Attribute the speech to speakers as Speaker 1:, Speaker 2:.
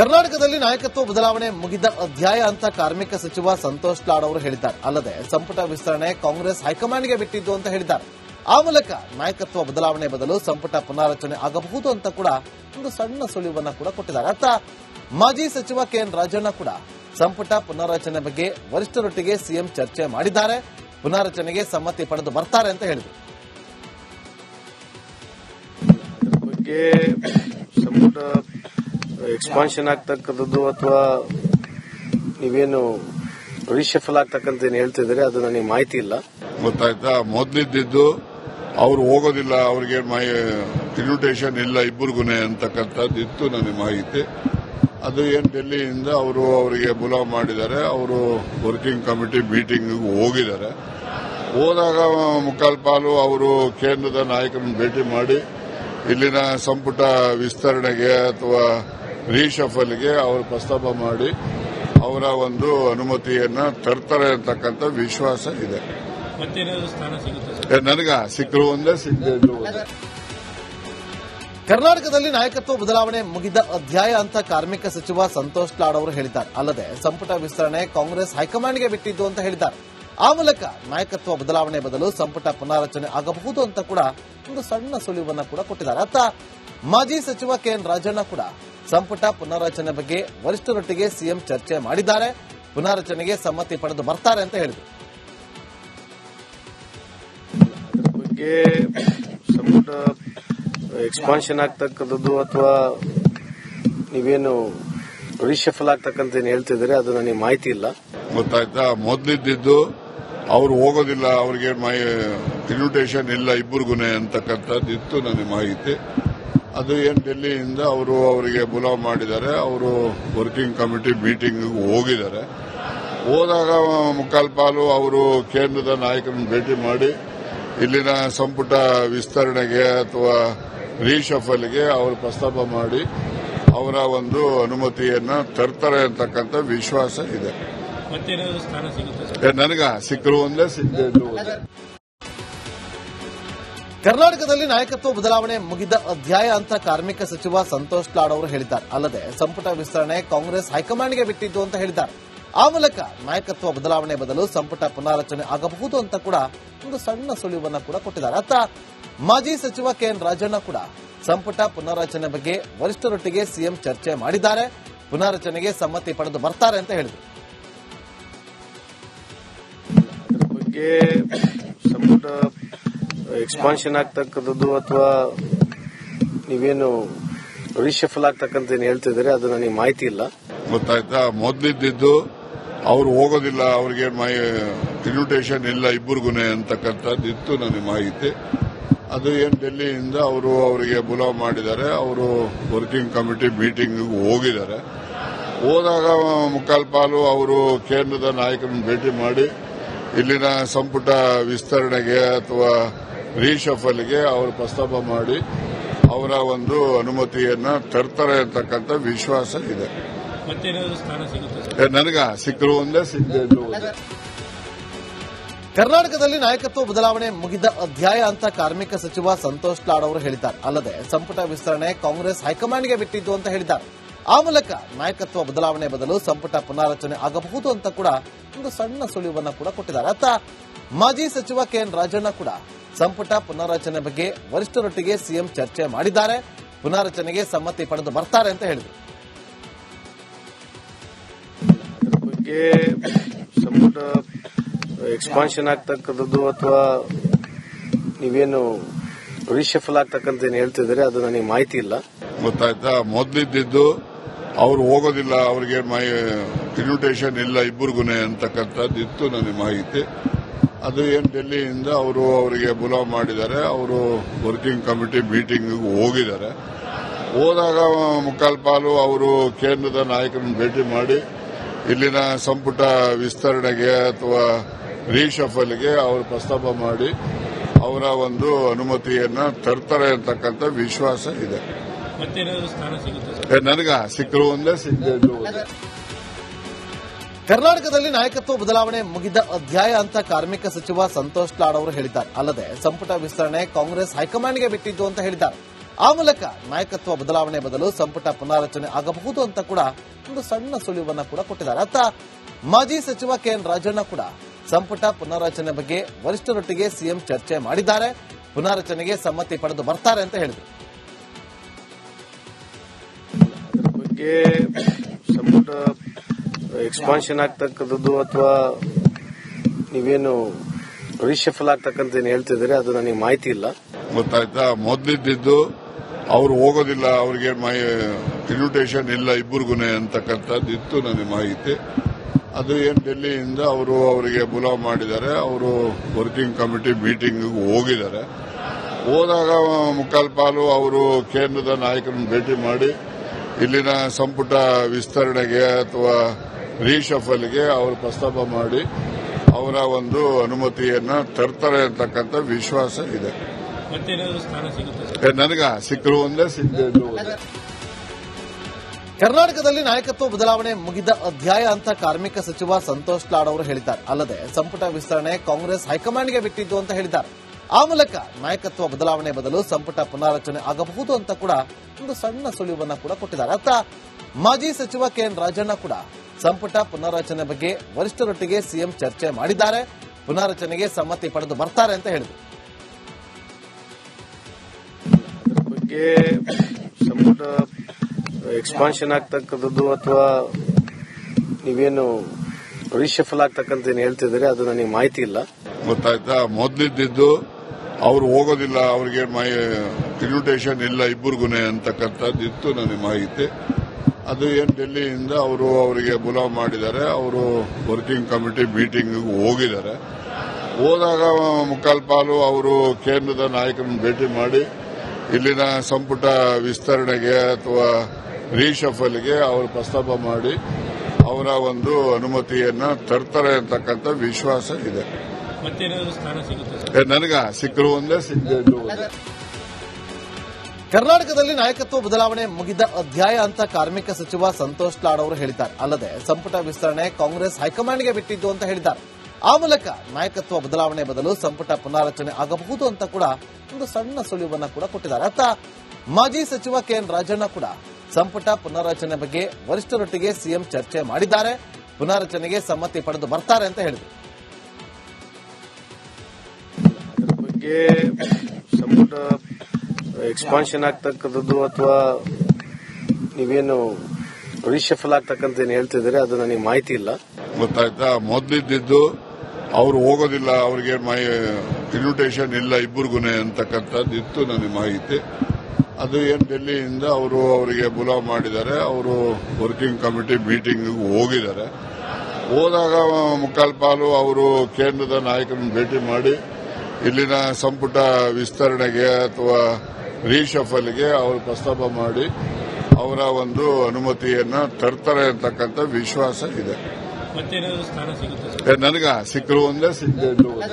Speaker 1: ಕರ್ನಾಟಕದಲ್ಲಿ ನಾಯಕತ್ವ ಬದಲಾವಣೆ ಮುಗಿದ ಅಧ್ಯಾಯ ಅಂತ ಕಾರ್ಮಿಕ ಸಚಿವ ಸಂತೋಷ್ ಲಾಡ್ ಅವರು ಹೇಳಿದ್ದಾರೆ. ಅಲ್ಲದೆ ಸಂಪುಟ ವಿಸ್ತರಣೆ ಕಾಂಗ್ರೆಸ್ ಹೈಕಮಾಂಡ್ಗೆ ಬಿಟ್ಟಿದ್ದು ಅಂತ ಹೇಳಿದ್ದಾರೆ. ಆ ಮೂಲಕ ನಾಯಕತ್ವ ಬದಲಾವಣೆ ಬದಲು ಸಂಪುಟ ಪುನಾರಚನೆ ಆಗಬಹುದು ಅಂತ ಕೂಡ ಒಂದು ಸಣ್ಣ ಸುಳಿವನ್ನ ಕೂಡ ಕೊಟ್ಟಿದ್ದಾರೆ. ಅತ್ತ ಮಾಜಿ ಸಚಿವ ಕೆಎನ್ ರಾಜಣ್ಣ ಕೂಡ ಸಂಪುಟ ಪುನಾರಚನೆ ಬಗ್ಗೆ ವರಿಷ್ಠರೊಟ್ಟಿಗೆ ಸಿಎಂ ಚರ್ಚೆ ಮಾಡಿದ್ದಾರೆ. ಪುನಾರಚನೆಗೆ ಸಮ್ಮತಿ ಪಡೆದು ಬರ್ತಾರೆ ಅಂತ ಹೇಳಿದರು.
Speaker 2: ಸಂಪುಟ ಎಕ್ಸ್ಪಾನ್ಷನ್ ಆಗ್ತಕ್ಕಂಥದ್ದು ಅಥವಾ ನೀವೇನು ರೀಶಫಲ್ ಆಗ್ತಕ್ಕಂಥ ಏನು ಹೇಳ್ತಿದ್ರೆ ಅದು ನನಗೆ ಮಾಹಿತಿ ಇಲ್ಲ.
Speaker 3: ಗೊತ್ತಾಯ್ತಾ? ಮೊದಲಿದ್ದು ಅವ್ರು ಹೋಗೋದಿಲ್ಲ, ಅವ್ರಿಗೆ ಇನ್ವಿಟೇಷನ್ ಇಲ್ಲ ಇಬ್ಬರಿಗೂ ಅಂತಕ್ಕಂಥದ್ದು ಇತ್ತು ನನಗೆ ಮಾಹಿತಿ. ಅದು ಏನು ಡೆಲ್ಲಿಯಿಂದ ಅವರು ಅವರಿಗೆ ಬುಲಾವ್ ಮಾಡಿದ್ದಾರೆ. ಅವರು ವರ್ಕಿಂಗ್ ಕಮಿಟಿ ಮೀಟಿಂಗ್ ಹೋಗಿದ್ದಾರೆ. ಹೋದಾಗ ಮುಕ್ಕಾಲ್ ಪಾಲು ಅವರು ಕೇಂದ್ರದ ನಾಯಕರನ್ನು ಭೇಟಿ ಮಾಡಿ, ಇಲ್ಲಿನ ಸಂಪುಟ ವಿಸ್ತರಣೆಗೆ ಅಥವಾ ರೀಶಫಲ್ಗೆ ಅವರು ಪ್ರಸ್ತಾಪ ಮಾಡಿ ಅವರ ಒಂದು ಅನುಮತಿಯನ್ನ ತರ್ತಾರೆ ಅಂತಕ್ಕಂಥ ವಿಶ್ವಾಸ ಇದೆ.
Speaker 4: ಮತ್ತೇನಾದರೂ ಸ್ಥಾನ ಸಿಗುತ್ತೆ ಸರ್?
Speaker 3: ಏ, ನನಗ ಸಿಕ್ಕರು ಒಂದೇ ಒಂದೇ.
Speaker 1: ಕರ್ನಾಟಕದಲ್ಲಿ ನಾಯಕತ್ವ ಬದಲಾವಣೆ ಮುಗಿದ ಅಧ್ಯಾಯ ಅಂತ ಕಾರ್ಮಿಕ ಸಚಿವ ಸಂತೋಷ್ ಲಾಡ್ ಅವರು ಹೇಳಿದ್ದಾರೆ. ಅಲ್ಲದೆ ಸಂಪುಟ ವಿಸ್ತರಣೆ ಕಾಂಗ್ರೆಸ್ ಹೈಕಮಾಂಡ್ಗೆ ಬಿಟ್ಟಿದ್ದು ಅಂತ ಹೇಳಿದ್ದಾರೆ. ಆ ಮೂಲಕ ನಾಯಕತ್ವ ಬದಲಾವಣೆ ಬದಲು ಸಂಪುಟ ಪುನಾರಚನೆ ಆಗಬಹುದು ಅಂತ ಕೂಡ ಒಂದು ಸಣ್ಣ ಸುಳಿವನ್ನ ಕೂಡ ಕೊಟ್ಟಿದ್ದಾರೆ. ಅತ್ತ ಮಾಜಿ ಸಚಿವ ಕೆಎನ್ ರಾಜಣ್ಣ ಕೂಡ ಸಂಪುಟ ಪುನಾರಚನೆ ಬಗ್ಗೆ ವರಿಷ್ಠರೊಟ್ಟಿಗೆ ಸಿಎಂ ಚರ್ಚೆ ಮಾಡಿದ್ದಾರೆ. ಪುನಾರಚನೆಗೆ ಸಮ್ಮತಿ ಪಡೆದು ಬರ್ತಾರೆ ಅಂತ ಹೇಳಿದರು.
Speaker 2: ಅದ್ರ ಬಗ್ಗೆ ಸಂಪುಟ ಎಕ್ಸ್ಪಾನ್ಷನ್ ಆಗ್ತಕ್ಕಂಥದ್ದು ಅಥವಾ ನೀವೇನು ರಿಶಫಲ್ ಆಗ್ತಕ್ಕಂಥ ಏನು ಹೇಳ್ತಿದ್ರೆ ಅದು ನನಗೆ ಮಾಹಿತಿ ಇಲ್ಲ.
Speaker 3: ಗೊತ್ತಾಯ್ತಾ? ಮೊದಲಿದ್ದು ಅವ್ರು ಹೋಗೋದಿಲ್ಲ ಅವ್ರಿಗೆ ಇನ್ವಿಟೇಷನ್ ಇಲ್ಲ ಇಬ್ಬರಿಗೂ ಅಂತಕ್ಕಂಥದ್ದು ಇತ್ತು ನನಗೆ ಮಾಹಿತಿ. ಅದು ಏನು ಡೆಲ್ಲಿಯಿಂದ ಅವರು ಅವರಿಗೆ ಬುಲಾವ್ ಮಾಡಿದ್ದಾರೆ ಅವರು ವರ್ಕಿಂಗ್ ಕಮಿಟಿ ಮೀಟಿಂಗ್ ಹೋಗಿದ್ದಾರೆ. ಹೋದಾಗ ಮುಕ್ಕಾಲ್ ಪಾಲು ಅವರು ಕೇಂದ್ರದ ನಾಯಕರನ್ನು ಭೇಟಿ ಮಾಡಿ ಇಲ್ಲಿನ ಸಂಪುಟ ವಿಸ್ತರಣೆಗೆ ಅಥವಾ ರೀಶಫಲ್ಗೆ ಅವರು ಪ್ರಸ್ತಾಪ ಮಾಡಿ ಅವರ ಒಂದು ಅನುಮತಿಯನ್ನ ತರ್ತಾರೆ ಅಂತಕ್ಕಂಥ ವಿಶ್ವಾಸ ಇದೆ. ನನಗ ಸಿಕ್ಕರು ಒಂದೇ ಸಿಗದೆ
Speaker 1: ಕರ್ನಾಟಕದಲ್ಲಿ ನಾಯಕತ್ವ ಬದಲಾವಣೆ ಮುಗಿದ ಅಧ್ಯಾಯ ಅಂತ ಕಾರ್ಮಿಕ ಸಚಿವ ಸಂತೋಷ್ ಲಾಡ್ ಅವರು ಹೇಳಿದ್ದಾರೆ. ಅಲ್ಲದೆ ಸಂಪುಟ ವಿಸ್ತರಣೆ ಕಾಂಗ್ರೆಸ್ ಹೈಕಮಾಂಡ್ಗೆ ಬಿಟ್ಟಿದ್ದು ಅಂತ ಹೇಳಿದ್ದಾರೆ. ಆ ಮೂಲಕ ನಾಯಕತ್ವ ಬದಲಾವಣೆ ಬದಲು ಸಂಪುಟ ಪುನಾರಚನೆ ಆಗಬಹುದು ಅಂತ ಕೂಡ ಒಂದು ಸಣ್ಣ ಸುಳಿವನ್ನ ಕೂಡ ಕೊಟ್ಟಿದ್ದಾರೆ. ಅತ್ತ ಮಾಜಿ ಸಚಿವ ಕೆಎನ್ ರಾಜಣ್ಣ ಕೂಡ ಸಂಪುಟ ಪುನಾರಚನೆ ಬಗ್ಗೆ ವರಿಷ್ಠರೊಟ್ಟಿಗೆ ಸಿಎಂ ಚರ್ಚೆ ಮಾಡಿದ್ದಾರೆ. ಪುನಾರಚನೆಗೆ ಸಮ್ಮತಿ ಪಡೆದು ಬರ್ತಾರೆ ಅಂತ ಹೇಳಿದರು.
Speaker 2: ಸಂಪುಟ ಎಕ್ಸ್ಪಾನ್ಷನ್ ಆಗ್ತಕ್ಕಂಥದ್ದು ಅಥವಾ ನೀವೇನು ರಿಶಫಲ್ ಆಗ್ತಕ್ಕಂಥ ಏನು ಹೇಳ್ತಿದ್ರೆ ಅದು ನನಗೆ ಮಾಹಿತಿ ಇಲ್ಲ.
Speaker 3: ಗೊತ್ತಾಯ್ತಾ? ಮೊದಲಿದ್ದು ಅವ್ರು ಹೋಗೋದಿಲ್ಲ, ಅವ್ರಿಗೆ ಇನ್ವಿಟೇಷನ್ ಇಲ್ಲ ಇಬ್ಬರಿಗೂ ಅಂತಕ್ಕಂಥದ್ದು ಇತ್ತು ನನಗೆ ಮಾಹಿತಿ. ಅದು ಏನು ಡೆಲ್ಲಿಯಿಂದ ಅವರು ಅವರಿಗೆ ಬುಲಾವ್ ಮಾಡಿದ್ದಾರೆ. ಅವರು ವರ್ಕಿಂಗ್ ಕಮಿಟಿ ಮೀಟಿಂಗ್ ಹೋಗಿದ್ದಾರೆ. ಹೋದಾಗ ಮುಕ್ಕಾಲ್ಪಾಲು ಅವರು ಕೇಂದ್ರದ ನಾಯಕರನ್ನು ಭೇಟಿ ಮಾಡಿ, ಇಲ್ಲಿನ ಸಂಪುಟ ವಿಸ್ತರಣೆಗೆ ಅಥವಾ ರೀಶಫಲ್ಗೆ ಅವರು ಪ್ರಸ್ತಾಪ ಮಾಡಿ ಅವರ ಒಂದು ಅನುಮತಿಯನ್ನ ತರ್ತಾರೆ ಅಂತಕ್ಕಂಥ ವಿಶ್ವಾಸ ಇದೆ.
Speaker 4: ಮತ್ತೇನಾದರೂ ಸ್ಥಾನ ಸಿಗುತ್ತೆ? ಸರ್
Speaker 3: ಏ, ನನಗ ಸಿಕ್ಕರು ಒಂದೇ ಸಿಗದೆ ಒಂದೇ.
Speaker 1: ಕರ್ನಾಟಕದಲ್ಲಿ ನಾಯಕತ್ವ ಬದಲಾವಣೆ ಮುಗಿದ ಅಧ್ಯಾಯ ಅಂತ ಕಾರ್ಮಿಕ ಸಚಿವ ಸಂತೋಷ್ ಲಾಡ್ ಅವರು ಹೇಳಿದ್ದಾರೆ. ಅಲ್ಲದೆ ಸಂಪುಟ ವಿಸ್ತರಣೆ ಕಾಂಗ್ರೆಸ್ ಹೈಕಮಾಂಡ್ಗೆ ಬಿಟ್ಟಿದ್ದು ಅಂತ ಹೇಳಿದ್ದಾರೆ. ಆ ಮೂಲಕ ನಾಯಕತ್ವ ಬದಲಾವಣೆ ಬದಲು ಸಂಪುಟ ಪುನಾರಚನೆ ಆಗಬಹುದು ಅಂತ ಕೂಡ ಒಂದು ಸಣ್ಣ ಸುಳಿವನ್ನ ಕೂಡ ಕೊಟ್ಟಿದ್ದಾರೆ. ಅತ್ತ ಮಾಜಿ ಸಚಿವ ಕೆಎನ್ ರಾಜಣ್ಣ ಕೂಡ ಸಂಪುಟ ಪುನಾರಚನೆ ಬಗ್ಗೆ ವರಿಷ್ಠರೊಟ್ಟಿಗೆ ಸಿಎಂ ಚರ್ಚೆ ಮಾಡಿದ್ದಾರೆ. ಪುನಾರಚನೆಗೆ ಸಮ್ಮತಿ ಪಡೆದು ಬರ್ತಾರೆ ಅಂತ ಹೇಳಿದರು.
Speaker 2: ಅದ್ರ ಬಗ್ಗೆ ಸಂಪುಟ ಎಕ್ಸ್ಪಾನ್ಷನ್ ಆಗ್ತಕ್ಕಂಥದ್ದು ಅಥವಾ ನೀವೇನು ರಿಶಫಲ್ ಆಗ್ತಕ್ಕಂಥ ಏನು ಹೇಳ್ತಿದ್ರೆ ಅದು ನನಗೆ ಮಾಹಿತಿ ಇಲ್ಲ.
Speaker 3: ಗೊತ್ತಾಯ್ತಾ? ಮೊದಲಿದ್ದು ಅವ್ರು ಹೋಗೋದಿಲ್ಲ, ಅವ್ರಿಗೆ ಇನ್ವಿಟೇಷನ್ ಇಲ್ಲ ಇಬ್ಬರಿಗೂ ಅಂತಕ್ಕಂಥದ್ದು ಇತ್ತು ನನಗೆ ಮಾಹಿತಿ. ಅದು ಏನು ಡೆಲ್ಲಿಯಿಂದ ಅವರು ಅವರಿಗೆ ಬುಲಾವ್ ಮಾಡಿದ್ದಾರೆ, ಅವರು ವರ್ಕಿಂಗ್ ಕಮಿಟಿ ಮೀಟಿಂಗ್ ಹೋಗಿದ್ದಾರೆ. ಹೋದಾಗ ಮುಕ್ಕಾಲ್ ಪಾಲು ಅವರು ಕೇಂದ್ರದ ನಾಯಕರನ್ನು ಭೇಟಿ ಮಾಡಿ, ಇಲ್ಲಿನ ಸಂಪುಟ ವಿಸ್ತರಣೆಗೆ ಅಥವಾ ರೀಶಫಲ್ಗೆ ಅವರು ಪ್ರಸ್ತಾಪ ಮಾಡಿ, ಅವರ ಒಂದು ಅನುಮತಿಯನ್ನ ತರ್ತಾರೆ ಅಂತಕ್ಕಂಥ ವಿಶ್ವಾಸ ಇದೆ.
Speaker 4: ಸ್ಥಾನ ಸಿಗುತ್ತೆ ಸರ್?
Speaker 3: ಏ, ನನಗ ಸಿಕ್ಕರು ಒಂದೇ ಸಿಕ್ಕದೆ
Speaker 1: ಕರ್ನಾಟಕದಲ್ಲಿ ನಾಯಕತ್ವ ಬದಲಾವಣೆ ಮುಗಿದ ಅಧ್ಯಾಯ ಅಂತ ಕಾರ್ಮಿಕ ಸಚಿವ ಸಂತೋಷ್ ಲಾಡ್ ಅವರು ಹೇಳಿದ್ದಾರೆ. ಅಲ್ಲದೆ ಸಂಪುಟ ವಿಸ್ತರಣೆ ಕಾಂಗ್ರೆಸ್ ಹೈಕಮಾಂಡ್ಗೆ ಬಿಟ್ಟಿದ್ದು ಅಂತ ಹೇಳಿದ್ದಾರೆ. ಆ ಮೂಲಕ ನಾಯಕತ್ವ ಬದಲಾವಣೆ ಬದಲು ಸಂಪುಟ ಪುನಾರಚನೆ ಆಗಬಹುದು ಅಂತ ಕೂಡ ಒಂದು ಸಣ್ಣ ಸುಳಿವನ್ನ ಕೂಡ ಕೊಟ್ಟಿದ್ದಾರೆ. ಅತ್ತ ಮಾಜಿ ಸಚಿವ ಕೆ ಎನ್ ರಾಜಣ್ಣ ಕೂಡ ಸಂಪುಟ ಪುನಾರಚನೆ ಬಗ್ಗೆ ವರಿಷ್ಠರೊಟ್ಟಿಗೆ ಸಿಎಂ ಚರ್ಚೆ ಮಾಡಿದ್ದಾರೆ. ಪುನಾರಚನೆಗೆ ಸಮ್ಮತಿ ಪಡೆದು ಬರ್ತಾರೆ ಅಂತ ಹೇಳಿದರು.
Speaker 2: ಬಗ್ಗೆ ಸಂಪುಟ ಎಕ್ಸ್ಪಾನ್ಷನ್ ಆಗ್ತಕ್ಕಂಥದ್ದು ಅಥವಾ ನೀವೇನು ರಿಶಫಲ್ ಆಗ್ತಕ್ಕಂಥ ಏನು ಅದು ನನಗೆ ಮಾಹಿತಿ ಇಲ್ಲ.
Speaker 3: ಗೊತ್ತಾಯ್ತಾ? ಮೊದಲಿದ್ದು ಅವ್ರು ಹೋಗೋದಿಲ್ಲ ಅವ್ರಿಗೆ ಇನ್ವಿಟೇಷನ್ ಇಲ್ಲ ಇಬ್ಬರಿಗೂ ಅಂತಕ್ಕಂಥದ್ದು ಇತ್ತು ನನಗೆ ಮಾಹಿತಿ. ಅದು ಏನು ಡೆಲ್ಲಿಯಿಂದ ಅವರು ಅವರಿಗೆ ಬುಲಾವ್ ಮಾಡಿದ್ದಾರೆ. ಅವರು ವರ್ಕಿಂಗ್ ಕಮಿಟಿ ಮೀಟಿಂಗ್ ಹೋಗಿದ್ದಾರೆ. ಹೋದಾಗ ಮುಕ್ಕಾಲ್ ಪಾಲು ಅವರು ಕೇಂದ್ರದ ನಾಯಕರನ್ನು ಭೇಟಿ ಮಾಡಿ ಇಲ್ಲಿನ ಸಂಪುಟ ವಿಸ್ತರಣೆಗೆ ಅಥವಾ ರೀಶಫಲ್ಗೆ ಅವರು ಪ್ರಸ್ತಾಪ ಮಾಡಿ ಅವರ ಒಂದು ಅನುಮತಿಯನ್ನ ತರ್ತಾರೆ ಅಂತಕ್ಕಂಥ ವಿಶ್ವಾಸ ಇದೆ.
Speaker 4: ಮತ್ತೇನಾದರೂ ಸ್ಥಾನ ಸಿಗುತ್ತೆ ಸರ್?
Speaker 3: ಏ, ನನಗ ಸಿಕ್ಕರು ಒಂದೇ ಸಿಕ್ಕು
Speaker 1: ಕರ್ನಾಟಕದಲ್ಲಿ ನಾಯಕತ್ವ ಬದಲಾವಣೆ ಮುಗಿದ ಅಧ್ಯಾಯ ಅಂತ ಕಾರ್ಮಿಕ ಸಚಿವ ಸಂತೋಷ್ ಲಾಡ್ ಅವರು ಹೇಳಿದ್ದಾರೆ. ಅಲ್ಲದೆ ಸಂಪುಟ ವಿಸ್ತರಣೆ ಕಾಂಗ್ರೆಸ್ ಹೈಕಮಾಂಡ್ಗೆ ಬಿಟ್ಟಿದ್ದು ಅಂತ ಹೇಳಿದ್ದಾರೆ. ಆ ಮೂಲಕ ನಾಯಕತ್ವ ಬದಲಾವಣೆ ಬದಲು ಸಂಪುಟ ಪುನಾರಚನೆ ಆಗಬಹುದು ಅಂತ ಕೂಡ ಒಂದು ಸಣ್ಣ ಸುಳಿವನ್ನ ಕೂಡ ಕೊಟ್ಟಿದ್ದಾರೆ. ಅತ್ತ ಮಾಜಿ ಸಚಿವ ಕೆ ಎನ್ ರಾಜಣ್ಣ ಕೂಡ ಸಂಪುಟ ಪುನಾರಚನೆ ಬಗ್ಗೆ ವರಿಷ್ಠರೊಟ್ಟಿಗೆ ಸಿಎಂ ಚರ್ಚೆ ಮಾಡಿದ್ದಾರೆ. ಪುನಾರಚನೆಗೆ ಸಮ್ಮತಿ ಪಡೆದು ಬರ್ತಾರೆ ಅಂತ ಹೇಳಿದರು.
Speaker 2: ಅದ್ರ ಬಗ್ಗೆ ಸಂಪುಟ ಎಕ್ಸ್ಪಾನ್ಷನ್ ಆಗ್ತಕ್ಕಂಥದ್ದು ಅಥವಾ ನೀವೇನು ರಿಶಫಲ್ ಆಗ್ತಕ್ಕಂಥ ಏನು ಹೇಳ್ತಿದ್ರೆ ಅದು ನನಗೆ ಮಾಹಿತಿ ಇಲ್ಲ.
Speaker 3: ಗೊತ್ತಾಯ್ತಾ? ಮೊದಲಿದ್ದು ಅವ್ರು ಹೋಗೋದಿಲ್ಲ, ಅವರಿಗೆ ಇನ್ವಿಟೇಷನ್ ಇಲ್ಲ ಇಬ್ಬರಿಗೂ ಅಂತಕ್ಕಂಥದ್ದು ಇತ್ತು ನನಗೆ ಮಾಹಿತಿ. ಅದು ಏನು ಡೆಲ್ಲಿಯಿಂದ ಅವರು ಅವರಿಗೆ ಬುಲಾವ್ ಮಾಡಿದ್ದಾರೆ, ಅವರು ವರ್ಕಿಂಗ್ ಕಮಿಟಿ ಮೀಟಿಂಗ್ ಹೋಗಿದ್ದಾರೆ. ಹೋದಾಗ ಮುಕ್ಕಾಲ್ ಪಾಲು ಅವರು ಕೇಂದ್ರದ ನಾಯಕರನ್ನು ಭೇಟಿ ಮಾಡಿ, ಇಲ್ಲಿನ ಸಂಪುಟ ವಿಸ್ತರಣೆಗೆ ಅಥವಾ ರೀಶಫಲ್ಗೆ ಅವರು ಪ್ರಸ್ತಾಪ ಮಾಡಿ, ಅವರ ಒಂದು ಅನುಮತಿಯನ್ನು ತರ್ತಾರೆ ಅಂತಕ್ಕಂಥ ವಿಶ್ವಾಸ ಇದೆ.
Speaker 4: ಮತ್ತೇನಾದರೂ ಸ್ಥಾನ ಸಿಗುತ್ತೆ ಸರ್?
Speaker 3: ಏ, ನನಗ ಸಿಕ್ಕರು ಒಂದೇ ಸಿಕ್ಕದ್ದು
Speaker 1: ಕರ್ನಾಟಕದಲ್ಲಿ ನಾಯಕತ್ವ ಬದಲಾವಣೆ ಮುಗಿದ ಅಧ್ಯಾಯ ಅಂತ ಕಾರ್ಮಿಕ ಸಚಿವ ಸಂತೋಷ್ ಲಾಡ್ ಅವರು ಹೇಳಿದ್ದಾರೆ. ಅಲ್ಲದೆ ಸಂಪುಟ ವಿಸ್ತರಣೆ ಕಾಂಗ್ರೆಸ್ ಹೈಕಮಾಂಡ್ಗೆ ಬಿಟ್ಟಿದ್ದು ಅಂತ ಹೇಳಿದ್ದಾರೆ. ಆ ಮೂಲಕ ನಾಯಕತ್ವ ಬದಲಾವಣೆ ಬದಲು ಸಂಪುಟ ಪುನಾರಚನೆ ಆಗಬಹುದು ಅಂತ ಕೂಡ ಒಂದು ಸಣ್ಣ ಸುಳಿವನ್ನ ಕೂಡ ಕೊಟ್ಟಿದ್ದಾರೆ. ಅತ್ತ ಮಾಜಿ ಸಚಿವ ಕೆ ಎನ್ ರಾಜಣ್ಣ ಕೂಡ ಸಂಪುಟ ಪುನಾರಚನೆ ಬಗ್ಗೆ ವರಿಷ್ಠರೊಟ್ಟಿಗೆ ಸಿಎಂ ಚರ್ಚೆ ಮಾಡಿದ್ದಾರೆ. ಪುನಾರಚನೆಗೆ ಸಮ್ಮತಿ ಪಡೆದು ಬರ್ತಾರೆ ಅಂತ ಹೇಳಿದರು.
Speaker 2: ಬಗ್ಗೆ ಸಂಪುಟ ಎಕ್ಸ್ಪಾನ್ಷನ್ ಆಗ್ತಕ್ಕಂಥದ್ದು ಅಥವಾ ನೀವೇನು ರಿಶಫಲ್ ಆಗ್ತಕ್ಕಂತ ಏನು ಹೇಳ್ತಿದ್ರೆ ಅದು ನನಗೆ ಮಾಹಿತಿ ಇಲ್ಲ.
Speaker 3: ಗೊತ್ತಾಯ್ತಾ? ಮೊದಲಿದ್ದು ಅವ್ರು ಹೋಗೋದಿಲ್ಲ, ಅವ್ರಿಗೆ ಇನ್ವಿಟೇಷನ್ ಇಲ್ಲ ಇಬ್ಬರಿಗೂನೆ ಅಂತಕ್ಕಂಥದ್ದು ಇತ್ತು ನನಗೆ ಮಾಹಿತಿ. ಅದು ಏನು ಡೆಲ್ಲಿಯಿಂದ ಅವರು ಅವರಿಗೆ ಬುಲಾವ್ ಮಾಡಿದ್ದಾರೆ. ಅವರು ವರ್ಕಿಂಗ್ ಕಮಿಟಿ ಮೀಟಿಂಗ್ ಹೋಗಿದ್ದಾರೆ. ಹೋದಾಗ ಮುಕ್ಕಾಲ್ ಪಾಲು ಅವರು ಕೇಂದ್ರದ ನಾಯಕರನ್ನು ಭೇಟಿ ಮಾಡಿ ಇಲ್ಲಿನ ಸಂಪುಟ ವಿಸ್ತರಣೆಗೆ ಅಥವಾ ರೀಶಫಲ್ಗೆ ಅವರು ಪ್ರಸ್ತಾಪ ಮಾಡಿ ಅವರ ಒಂದು ಅನುಮತಿಯನ್ನ ತರ್ತಾರೆ ಅಂತಕ್ಕಂಥ ವಿಶ್ವಾಸ ಇದೆ. ನನಗ ಸಿಕ್ಕರು ಒಂದೇ ಒಂದೇ.